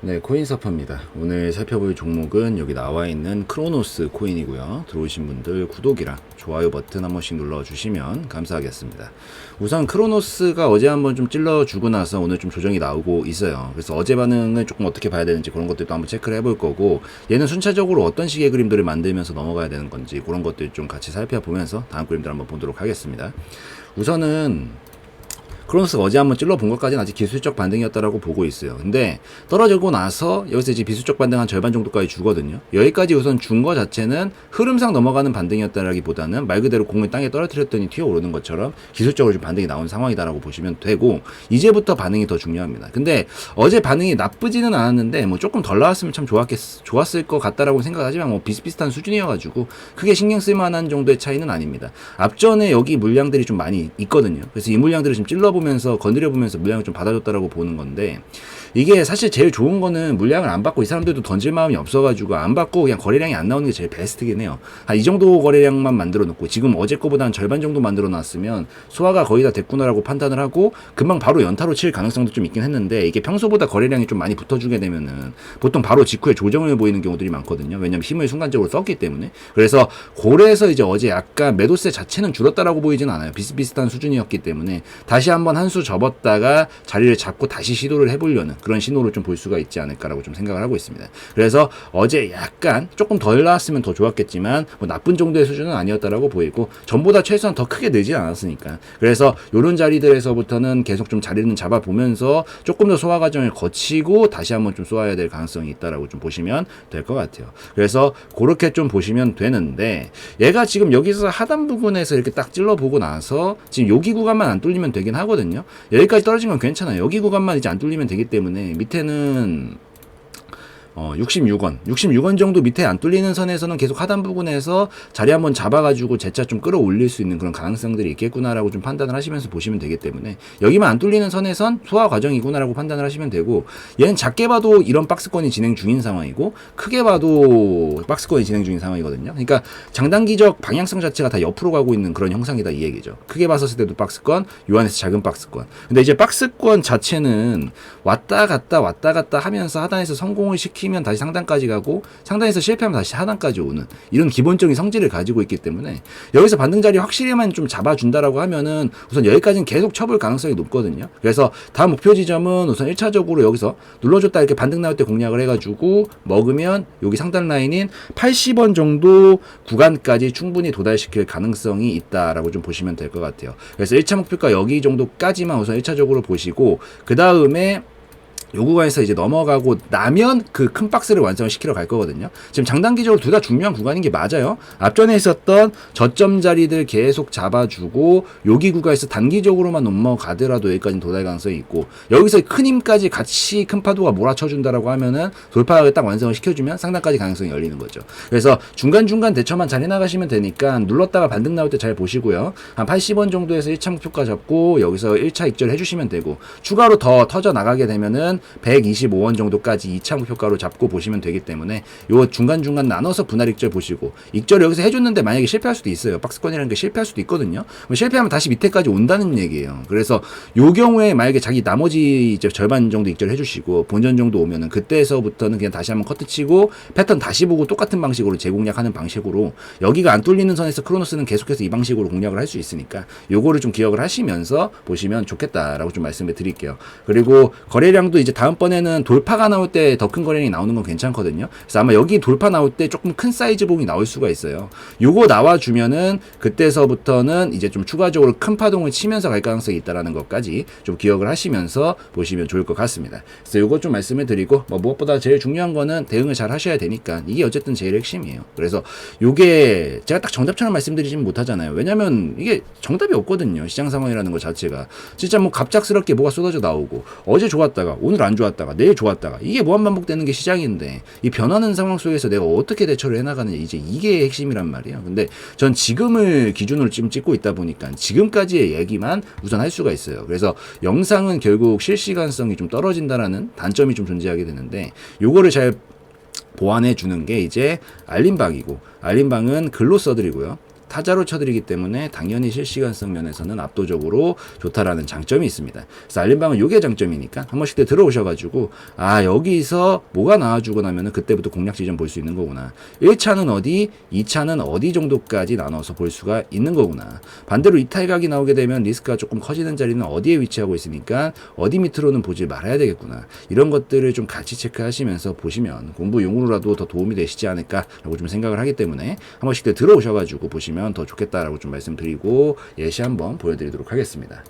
네, 코인 서퍼입니다. 오늘 살펴볼 종목은 여기 나와 있는 크로노스 코인이고요. 들어오신 분들 구독이랑 좋아요 버튼 한 번씩 눌러주시면 감사하겠습니다. 우선 크로노스가 어제 한번 좀 찔러주고 나서 오늘 좀 조정이 나오고 있어요. 그래서 어제 반응을 조금 어떻게 봐야 되는지 그런 것들도 한번 체크를 해볼 거고 얘는 순차적으로 어떤 식의 그림들을 만들면서 넘어가야 되는 건지 그런 것들 좀 같이 살펴보면서 다음 그림들 한번 보도록 하겠습니다. 우선은 크로노스가 어제 한번 찔러본 것까지는 아직 기술적 반등이었다라고 보고 있어요. 근데 떨어지고 나서 여기서 이제 비수적 반등 한 절반 정도까지 주거든요. 여기까지 우선 준 거 자체는 흐름상 넘어가는 반등이었다라기보다는 말 그대로 공을 땅에 떨어뜨렸더니 튀어오르는 것처럼 기술적으로 좀 반등이 나온 상황이다라고 보시면 되고 이제부터 반응이 더 중요합니다. 근데 어제 반응이 나쁘지는 않았는데 뭐 조금 덜 나왔으면 참 좋았겠 좋았을 것 같다라고 생각하지만 뭐 비슷비슷한 수준이어가지고 크게 신경 쓸 만한 정도의 차이는 아닙니다. 앞전에 여기 물량들이 좀 많이 있거든요. 그래서 이 물량들을 좀 찔러 보 면서 건드려 보면서 물량을 좀 받아줬다라고 보는 건데 이게 사실 제일 좋은 거는 물량을 안 받고 이 사람들도 던질 마음이 없어가지고 안 받고 그냥 거래량이 안 나오는 게 제일 베스트긴 해요. 한 이 정도 거래량만 만들어 놓고 지금 어제 거보다는 절반 정도 만들어 놨으면 소화가 거의 다 됐구나라고 판단을 하고 금방 바로 연타로 칠 가능성도 좀 있긴 했는데 이게 평소보다 거래량이 좀 많이 붙어주게 되면은 보통 바로 직후에 조정을 보이는 경우들이 많거든요. 왜냐면 힘을 순간적으로 썼기 때문에. 그래서 고래에서 이제 어제 약간 매도세 자체는 줄었다라고 보이진 않아요. 비슷비슷한 수준이었기 때문에 다시 한번 한 수 접었다가 자리를 잡고 다시 시도를 해보려는 그런 신호를 좀 볼 수가 있지 않을까라고 좀 생각을 하고 있습니다. 그래서 어제 약간 조금 덜 나왔으면 더 좋았겠지만 뭐 나쁜 정도의 수준은 아니었다라고 보이고 전보다 최소한 더 크게 늘지 않았으니까 그래서 요런 자리들에서부터는 계속 좀 자리는 잡아보면서 조금 더 소화 과정을 거치고 다시 한번 좀 쏘아야 될 가능성이 있다라고 좀 보시면 될 것 같아요. 그래서 그렇게 좀 보시면 되는데 얘가 지금 여기서 하단 부분에서 이렇게 딱 찔러보고 나서 지금 여기 구간만 안 뚫리면 되긴 하거든요. 여기까지 떨어진 건 괜찮아요. 여기 구간만 이제 안 뚫리면 되기 때문에 밑에는 어, 66원. 66원 정도 밑에 안 뚫리는 선에서는 계속 하단 부분에서 자리 한번 잡아가지고 재차 좀 끌어올릴 수 있는 그런 가능성들이 있겠구나라고 좀 판단을 하시면서 보시면 되기 때문에 여기만 안 뚫리는 선에선 소화 과정이구나라고 판단을 하시면 되고 얘는 작게 봐도 이런 박스권이 진행 중인 상황이고 크게 봐도 박스권이 진행 중인 상황이거든요. 그러니까 장단기적 방향성 자체가 다 옆으로 가고 있는 그런 형상이다 이 얘기죠. 크게 봤었을 때도 박스권, 요 안에서 작은 박스권. 근데 이제 박스권 자체는 왔다 갔다 왔다 갔다 하면서 하단에서 성공을 시키 면 다시 상단까지 가고 상단에서 실패하면 다시 하단까지 오는 이런 기본적인 성질을 가지고 있기 때문에 여기서 반등 자리 확실히만 좀 잡아준다라고 하면은 우선 여기까지는 계속 쳐볼 가능성이 높거든요. 그래서 다음 목표 지점은 우선 1차적으로 여기서 눌러줬다 이렇게 반등 나올 때 공략을 해가지고 먹으면 여기 상단 라인인 80원 정도 구간까지 충분히 도달시킬 가능성이 있다라고 좀 보시면 될 것 같아요. 그래서 1차 목표가 여기 정도까지만 우선 1차적으로 보시고 그 다음에 요 구간에서 이제 넘어가고 나면 그 큰 박스를 완성을 시키러 갈 거거든요. 지금 장단기적으로 둘 다 중요한 구간인 게 맞아요. 앞전에 있었던 저점 자리들 계속 잡아주고 여기 구간에서 단기적으로만 넘어가더라도 여기까지 도달 가능성이 있고 여기서 큰 힘까지 같이 큰 파도가 몰아쳐준다라고 하면은 돌파를 딱 완성을 시켜주면 상단까지 가능성이 열리는 거죠. 그래서 중간중간 대처만 잘 해나가시면 되니까 눌렀다가 반등 나올 때 잘 보시고요. 한 80원 정도에서 1차 목표가 잡고 여기서 1차 익절 해주시면 되고 추가로 더 터져 나가게 되면은 125원 정도까지 2차 목표가로 잡고 보시면 되기 때문에 요 중간중간 나눠서 분할 익절 보시고 익절 여기서 해줬는데 만약에 실패할 수도 있어요. 박스권이라는 게 실패할 수도 있거든요. 실패하면 다시 밑에까지 온다는 얘기예요. 그래서 요 경우에 만약에 자기 나머지 이제 절반 정도 익절 해주시고 본전 정도 오면은 그때서부터는 그냥 다시 한번 커트 치고 패턴 다시 보고 똑같은 방식으로 재공략하는 방식으로 여기가 안 뚫리는 선에서 크로노스는 계속해서 이 방식으로 공략을 할 수 있으니까 요거를 좀 기억을 하시면서 보시면 좋겠다라고 좀 말씀을 드릴게요. 그리고 거래량도 이제 다음번에는 돌파가 나올 때 더 큰 거래량이 나오는 건 괜찮거든요. 그래서 아마 여기 돌파 나올 때 조금 큰 사이즈 봉이 나올 수가 있어요. 요거 나와주면은 그때서부터는 이제 좀 추가적으로 큰 파동을 치면서 갈 가능성이 있다라는 것까지 좀 기억을 하시면서 보시면 좋을 것 같습니다. 그래서 요거 좀 말씀을 드리고 뭐 무엇보다 제일 중요한 거는 대응을 잘 하셔야 되니까 이게 어쨌든 제일 핵심이에요. 그래서 요게 제가 딱 정답처럼 말씀드리지는 못하잖아요. 왜냐면 이게 정답이 없거든요. 시장 상황이라는 것 자체가 진짜 뭐 갑작스럽게 뭐가 쏟아져 나오고 어제 좋았다가 오늘 안 좋았다가 내일 좋았다가 이게 무한 반복되는 게 시장인데 이 변하는 상황 속에서 내가 어떻게 대처를 해나가느냐 이제 이게 핵심이란 말이에요. 근데 전 지금을 기준으로 지금 찍고 있다 보니까 지금까지의 얘기만 우선 할 수가 있어요. 그래서 영상은 결국 실시간성이 좀 떨어진다라는 단점이 좀 존재하게 되는데 요거를 잘 보완해 주는 게 이제 알림방이고 알림방은 글로 써드리고요. 타자로 쳐드리기 때문에 당연히 실시간성 면에서는 압도적으로 좋다라는 장점이 있습니다. 그래서 알림방은 요게 장점이니까 한 번씩 때 들어오셔가지고 아 여기서 뭐가 나와주고 나면은 그때부터 공략 지점 볼 수 있는 거구나. 1차는 어디, 2차는 어디 정도까지 나눠서 볼 수가 있는 거구나. 반대로 이탈각이 나오게 되면 리스크가 조금 커지는 자리는 어디에 위치하고 있으니까 어디 밑으로는 보지 말아야 되겠구나. 이런 것들을 좀 같이 체크하시면서 보시면 공부 용으로라도 더 도움이 되시지 않을까라고 좀 생각을 하기 때문에 한 번씩 때 들어오셔가지고 보 시면 더 좋겠다라고 좀 말씀드리고 예시 한번 보여드리도록 하겠습니다.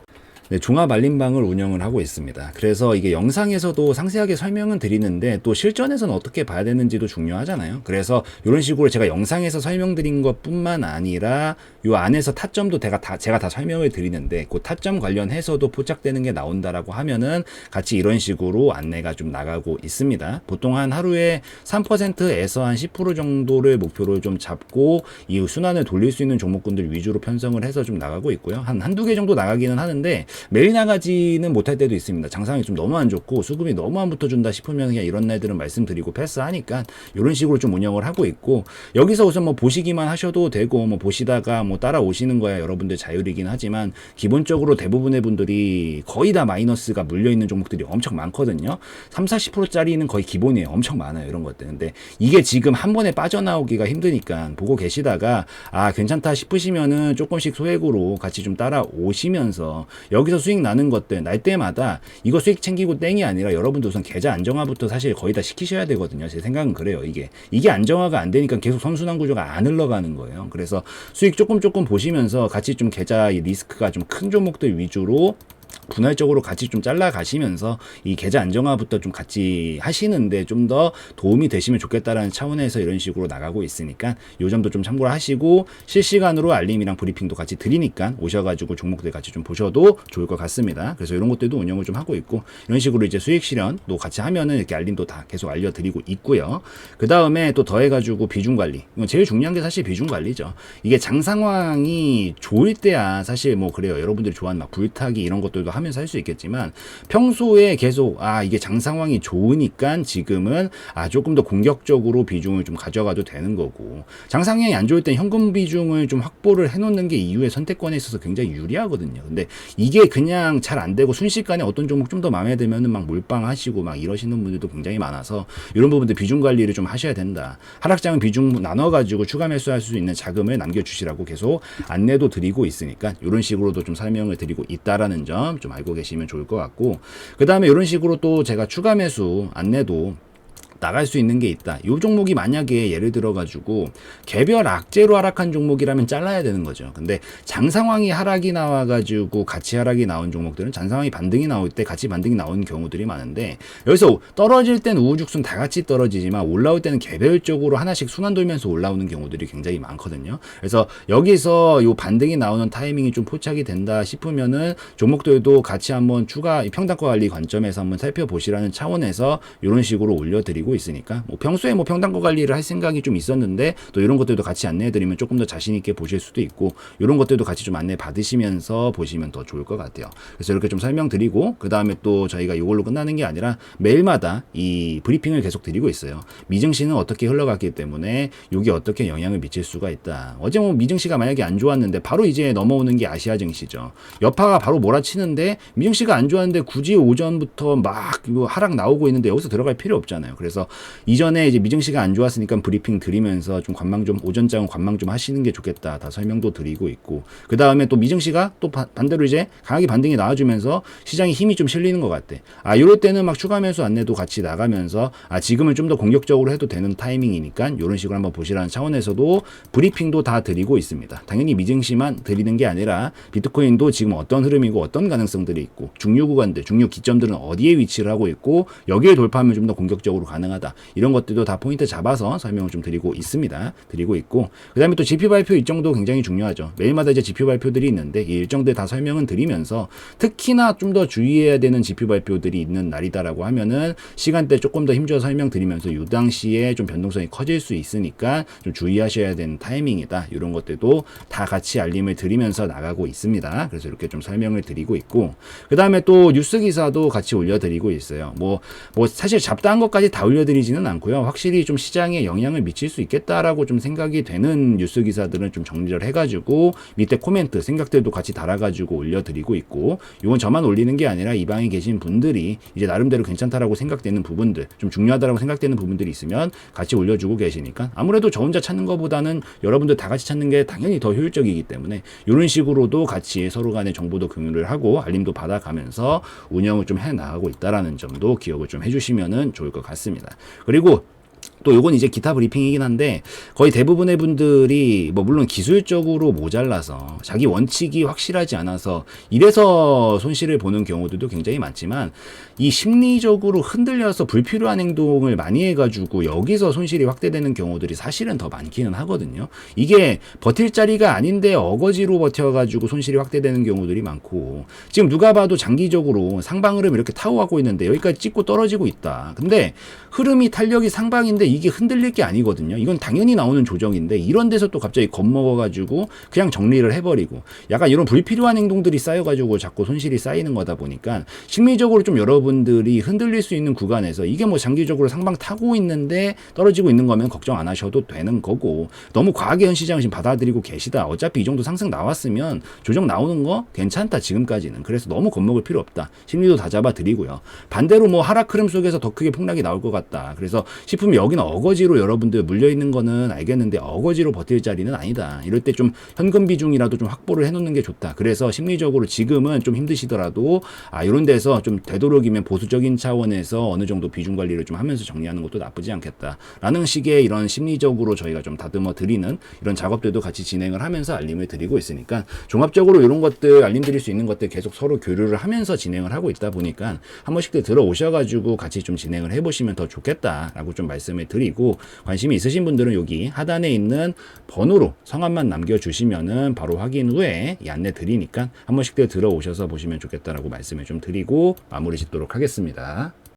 네, 종합 알림방을 운영을 하고 있습니다. 그래서 이게 영상에서도 상세하게 설명은 드리는데 또 실전에서는 어떻게 봐야 되는지도 중요하잖아요. 그래서 이런 식으로 제가 영상에서 설명드린 것뿐만 아니라 요 안에서 타점도 제가 다 제가 다 설명을 드리는데 그 타점 관련해서도 포착되는 게 나온다라고 하면은 같이 이런 식으로 안내가 좀 나가고 있습니다. 보통 한 하루에 3%에서 한 10% 정도를 목표로 좀 잡고 이 순환을 돌릴 수 있는 종목군들 위주로 편성을 해서 좀 나가고 있고요. 한 한두 개 정도 나가기는 하는데 매일 나가지는 못할 때도 있습니다. 장상이 좀 너무 안 좋고 수급이 너무 안 붙어준다 싶으면 그냥 이런 날들은 말씀드리고 패스하니까 이런 식으로 좀 운영을 하고 있고 여기서 우선 뭐 보시기만 하셔도 되고 뭐 보시다가 뭐 따라오시는 거야 여러분들 자율이긴 하지만 기본적으로 대부분의 분들이 거의 다 마이너스가 물려 있는 종목들이 엄청 많거든요. 3, 40%짜리는 거의 기본이에요. 엄청 많아요. 이런 것들. 근데 이게 지금 한 번에 빠져나오기가 힘드니까 보고 계시다가 아 괜찮다 싶으시면은 조금씩 소액으로 같이 좀 따라오시면서 여기 서 수익 나는 것들 날 때마다 이거 수익 챙기고 땡이 아니라 여러분들 우선 계좌 안정화부터 사실 거의 다 시키셔야 되거든요. 제 생각은 그래요. 이게 이게 안정화가 안 되니까 계속 선순환 구조가 안 흘러가는 거예요. 그래서 수익 조금 조금 보시면서 같이 좀 계좌 이 리스크가 좀 큰 종목들 위주로 분할적으로 같이 좀 잘라 가시면서 이 계좌 안정화부터 좀 같이 하시는데 좀 더 도움이 되시면 좋겠다라는 차원에서 이런 식으로 나가고 있으니까 요 점도 좀 참고를 하시고 실시간으로 알림이랑 브리핑도 같이 드리니까 오셔가지고 종목들 같이 좀 보셔도 좋을 것 같습니다. 그래서 이런 것들도 운영을 좀 하고 있고 이런 식으로 이제 수익 실현도 같이 하면은 이렇게 알림도 다 계속 알려드리고 있고요. 그 다음에 또 더해가지고 비중 관리. 이건 제일 중요한 게 사실 비중 관리죠. 이게 장 상황이 좋을 때야 사실 뭐 그래요. 여러분들이 좋아하는 막 불타기 이런 것 들도 하면서 할 수 있겠지만 평소에 계속 아 이게 장 상황이 좋으니까 지금은 아 조금 더 공격적으로 비중을 좀 가져가도 되는 거고 장 상황이 안 좋을 땐 현금 비중을 좀 확보를 해놓는 게 이후에 선택권에 있어서 굉장히 유리하거든요. 근데 이게 그냥 잘 안 되고 순식간에 어떤 종목 좀 더 마음에 들면은 막 몰빵하시고 막 이러시는 분들도 굉장히 많아서 이런 부분들 비중 관리를 좀 하셔야 된다. 하락장은 비중 나눠가지고 추가 매수할 수 있는 자금을 남겨주시라고 계속 안내도 드리고 있으니까 이런 식으로도 좀 설명을 드리고 있다라는 점좀 알고 계시면 좋을 것 같고 그 다음에 이런 식으로 또 제가 추가 매수 안내도 나갈 수 있는 게 있다. 이 종목이 만약에 예를 들어 가지고 개별 악재로 하락한 종목이라면 잘라야 되는 거죠. 근데 장 상황이 하락이 나와 가지고 같이 하락이 나온 종목들은 장 상황이 반등이 나올 때 같이 반등이 나오는 경우들이 많은데 여기서 떨어질 땐 우후죽순 다 같이 떨어지지만 올라올 때는 개별적으로 하나씩 순환 돌면서 올라오는 경우들이 굉장히 많거든요. 그래서 여기서 요 반등이 나오는 타이밍이 좀 포착이 된다 싶으면은 종목들도 같이 한번 추가 평단가 관리 관점에서 한번 살펴보시라는 차원에서 이런 식으로 올려드리고 있으니까 뭐 평소에 뭐 평단가 관리를 할 생각이 좀 있었는데 또 이런 것들도 같이 안내해드리면 조금 더 자신 있게 보실 수도 있고 이런 것들도 같이 좀 안내 받으시면서 보시면 더 좋을 것 같아요. 그래서 이렇게 좀 설명드리고 그 다음에 또 저희가 이걸로 끝나는 게 아니라 매일마다 이 브리핑을 계속 드리고 있어요. 미증시는 어떻게 흘러갔기 때문에 이게 어떻게 영향을 미칠 수가 있다. 어제 뭐 미증시가 만약에 안 좋았는데 바로 이제 넘어오는 게 아시아 증시죠. 여파가 바로 몰아치는데 미증시가 안 좋았는데 굳이 오전부터 막 하락 나오고 있는데 여기서 들어갈 필요 없잖아요. 그래서 이전에 이제 미증시가 안 좋았으니까 브리핑 드리면서 좀 관망 좀 오전장은 관망 좀 하시는 게 좋겠다. 다 설명도 드리고 있고 그 다음에 또 미증시가 또 바- 반대로 이제 강하게 반등이 나와주면서 시장에 힘이 좀 실리는 것 같아. 아 이럴 때는 막 추가 매수 안내도 같이 나가면서 아 지금은 좀 더 공격적으로 해도 되는 타이밍이니까 이런 식으로 한번 보시라는 차원에서도 브리핑도 다 드리고 있습니다. 당연히 미증시만 드리는 게 아니라 비트코인도 지금 어떤 흐름이고 어떤 가능성들이 있고 중류 구간들, 중류 기점들은 어디에 위치를 하고 있고 여기에 돌파하면 좀 더 공격적으로 가능 하다. 이런 것들도 다 포인트 잡아서 설명을 좀 드리고 있습니다. 드리고 있고 그다음에 또 GP 발표 일정도 굉장히 중요하죠. 매일마다 이제 GP 발표들이 있는데 이 일정들 다 설명은 드리면서 특히나 좀 더 주의해야 되는 GP 발표들이 있는 날이다라고 하면은 시간대 조금 더 힘줘서 설명드리면서 요 당시에 좀 변동성이 커질 수 있으니까 좀 주의하셔야 되는 타이밍이다. 이런 것들도 다 같이 알림을 드리면서 나가고 있습니다. 그래서 이렇게 좀 설명을 드리고 있고 그 다음에 또 뉴스 기사도 같이 올려드리고 있어요. 뭐뭐 사실 잡다한 것까지 다 올려 올려드리지는 않고요. 확실히 좀 시장에 영향을 미칠 수 있겠다라고 좀 생각이 되는 뉴스 기사들은 좀 정리를 해가지고 밑에 코멘트 생각들도 같이 달아가지고 올려드리고 있고 이건 저만 올리는 게 아니라 이 방에 계신 분들이 이제 나름대로 괜찮다라고 생각되는 부분들 좀 중요하다라고 생각되는 부분들이 있으면 같이 올려주고 계시니까 아무래도 저 혼자 찾는 것보다는 여러분들 다 같이 찾는 게 당연히 더 효율적이기 때문에 이런 식으로도 같이 서로 간의 정보도 공유를 하고 알림도 받아가면서 운영을 좀 해 나가고 있다라는 점도 기억을 좀 해주시면은 좋을 것 같습니다. 그리고 또 요건 이제 기타 브리핑이긴 한데 거의 대부분의 분들이 뭐 물론 기술적으로 모자라서 자기 원칙이 확실하지 않아서 이래서 손실을 보는 경우들도 굉장히 많지만 이 심리적으로 흔들려서 불필요한 행동을 많이 해가지고 여기서 손실이 확대되는 경우들이 사실은 더 많기는 하거든요. 이게 버틸 자리가 아닌데 어거지로 버텨가지고 손실이 확대되는 경우들이 많고 지금 누가 봐도 장기적으로 상방 흐름 이렇게 타고가고 있는데 여기까지 찍고 떨어지고 있다. 근데 흐름이 탄력이 상방인데 이게 흔들릴 게 아니거든요. 이건 당연히 나오는 조정인데 이런 데서 또 갑자기 겁먹어가지고 그냥 정리를 해버리고 약간 이런 불필요한 행동들이 쌓여가지고 자꾸 손실이 쌓이는 거다 보니까 심리적으로 좀 여러분들이 흔들릴 수 있는 구간에서 이게 뭐 장기적으로 상방 타고 있는데 떨어지고 있는 거면 걱정 안 하셔도 되는 거고 너무 과하게 현 시장을 지금 받아들이고 계시다. 어차피 이 정도 상승 나왔으면 조정 나오는 거 괜찮다 지금까지는. 그래서 너무 겁먹을 필요 없다. 심리도 다 잡아드리고요. 반대로 뭐 하락 흐름 속에서 더 크게 폭락이 나올 것 같다. 그래서 싶으면 여기 는 어거지로 여러분들 물려 있는 거는 알겠는데 어거지로 버틸 자리는 아니다. 이럴 때 좀 현금 비중이라도 좀 확보를 해놓는 게 좋다. 그래서 심리적으로 지금은 좀 힘드시더라도 아 이런 데서 좀 되도록이면 보수적인 차원에서 어느 정도 비중 관리를 좀 하면서 정리하는 것도 나쁘지 않겠다라는 식의 이런 심리적으로 저희가 좀 다듬어 드리는 이런 작업들도 같이 진행을 하면서 알림을 드리고 있으니까 종합적으로 이런 것들 알림 드릴 수 있는 것들 계속 서로 교류를 하면서 진행을 하고 있다 보니까 한 번씩들 들어오셔가지고 같이 좀 진행을 해보시면 더 좋겠다라고 좀 말씀을 드리고 관심이 있으신 분들은 여기 하단에 있는 번호로 성함만 남겨주시면은 바로 확인 후에 이 안내 드리니까 한 번씩 들 들어오셔서 보시면 좋겠다라고 말씀을 좀 드리고 마무리 짓도록 하겠습니다.